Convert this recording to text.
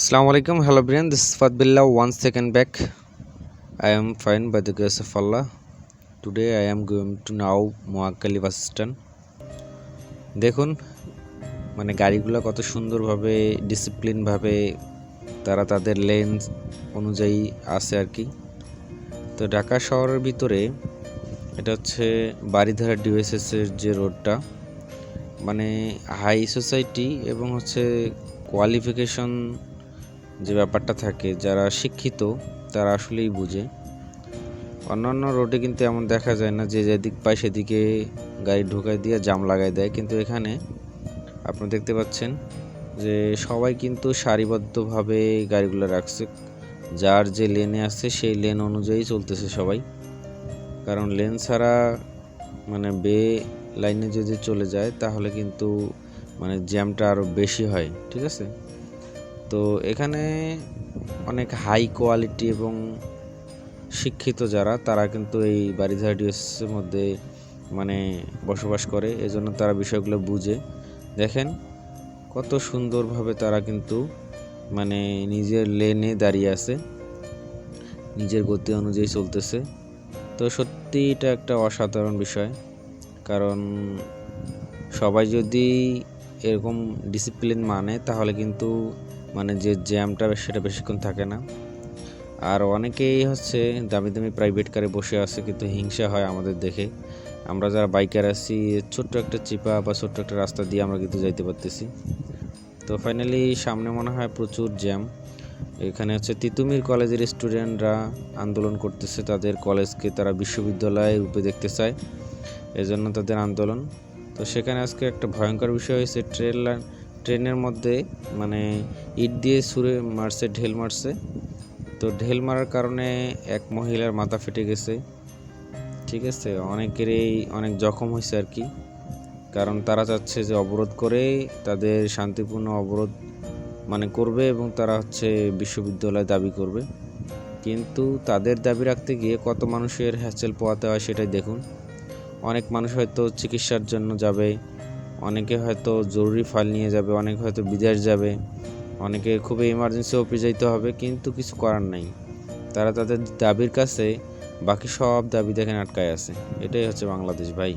Assalamu alaikum, hello everyone. This is Fadbillah. One second back. I am fine by the grace of Allah. Today I am going to now Moakkali bus stand. দেখুন মানে গাড়িগুলো কত সুন্দরভাবে ডিসিপ্লিনভাবে তারা তাদের lens অনুযায়ী আছে আর কি তো ঢাকা শহরের ভিতরে এটা হচ্ছে বাড়িধারা ডিওএসএস এর যে রোডটা মানে হাই সোসাইটি এবং হচ্ছে কোয়ালিফিকেশন যে ব্যাপারটা থাকে, যারা শিক্ষিত, তারা আসলেই বুঝে। অন্যান্য রোডে কিন্তু এমন দেখা যায় না যে যেদিক পায় সেদিকে গাড়ি ঢোকায় দিয়ে জাম লাগাই দেয়। কিন্তু এখানে আপনি দেখতে পাচ্ছেন যে সবাই কিন্তু সারিবদ্ধভাবে গাড়িগুলো রাখছে। যার যে লেনে আছে, সেই লেন অনুযায়ী চলতেছে সবাই। কারণ লেন ছাড়া মানে বে লাইনে যদি চলে যায়, তাহলে কিন্তু মানে জ্যামটা আরও বেশি হয়, ঠিক আছে? তো এখানে অনেক হাই কোয়ালিটি এবং শিক্ষিত যারা, তারা কিন্তু এই বারিধারা ডিএসের মধ্যে মানে বসবাস করে। এজন্য তারা বিষয়গুলো বুঝে। দেখেন, কত সুন্দরভাবে তারা কিন্তু মানে নিজের লেনে দাঁড়িয়ে আছে। নিজের গতি অনুযায়ী চলতেছে। তো সত্যি এটা একটা অসাধারণ বিষয়। কারণ সবাই যদি এরকম ডিসিপ্লিন মানে তাহলে কিন্তু মানে যে জ্যামটা সেটা বেশিক্ষণ থাকে না। আর অনেকেই হচ্ছে দামি দামি প্রাইভেট কারে বসে আছে, কিন্তু হিংসা হয় আমাদের দেখে। আমরা যারা বাইকার আছি, ছোট্ট একটা চিপা বা ছোট্ট একটা রাস্তা দিয়ে আমরা কিন্তু যাইতে পারতেছি। তো ফাইনালি সামনে মনে হয় প্রচুর জ্যাম। এখানে হচ্ছে তিতুমির কলেজের স্টুডেন্টরা আন্দোলন করতেছে, তাদের কলেজকে তারা বিশ্ববিদ্যালয়ে রূপে দেখতে চায়। এজন্য তাদের আন্দোলন। তো সেখানে আজকে একটা ভয়ঙ্কর বিষয় হয়েছে ট্রেন লাইন ট্রেনের মধ্যে মানে ইট দিয়ে সুরে মারছে, ঢেল মারছে। তো ঢেল মারার কারণে এক মহিলার মাথা ফেটে গেছে। ঠিক আছে? অনেকেরই অনেক জখম হয়েছে আর কি। কারণ তারা চাচ্ছে যে অবরোধ করে তাদের শান্তিপূর্ণ অবরোধ মানে করবে এবং তারা হচ্ছে বিশ্ববিদ্যালয় দাবি করবে। কিন্তু তাদের দাবি রাখতে গিয়ে কত মানুষের হ্যাচেল পোয়াতে হয় সেটাই দেখুন। অনেক মানুষ হয়তো চিকিৎসার জন্য যাবে অনেকে হয়তো জরুরি ফাইল নিয়ে যাবে, অনেকে হয়তো বিদেশ যাবে, অনেকে খুবই ইমার্জেন্সি অফিস যাইতে হবে, কিন্তু কিছু করার নাই। তারা তাদের দাবির কাছে বাকি সব দাবি দেখেন আটকায় আছে। এটাই হচ্ছে বাংলাদেশ ভাই।